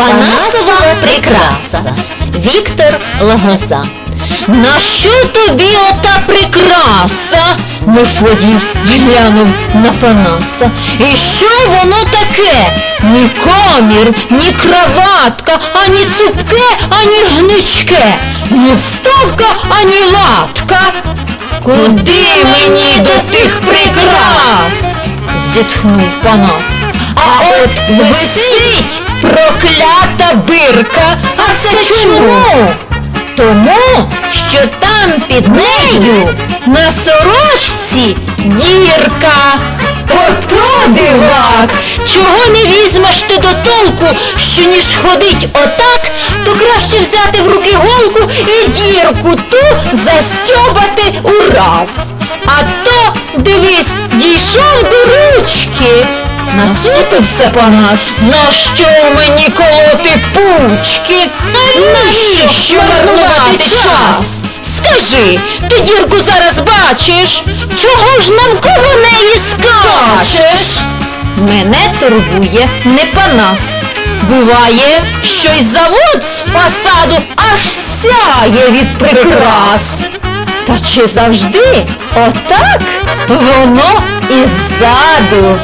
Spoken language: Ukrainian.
Панасова прикраса. Віктор Лагоза. На що тобі ота прикраса? Мефодій глянув на Панаса. І що воно таке? Ні комір, ні краватка, ані цупке, ані гнучке, ні вставка, ані латка. Куди мені до тих прикрас? зітхнув Панас. А от висить бирка. А це чому? Тому, що там під нею на сорочці дірка. Ото дивак! Чого не візьмеш ти до толку, що ніж ходить отак, то краще взяти в руки голку і дірку ту застьобати ураз. Насупився Панас, нащо мені колоти пучки? Навіщо марнувати час? Скажи, ти дірку зараз бачиш? Чого ж навколо неї скачеш? Мене турбує не Панас. Буває, що й завод з фасаду аж сяє від прикрас. Та чи завжди отак воно і ззаду?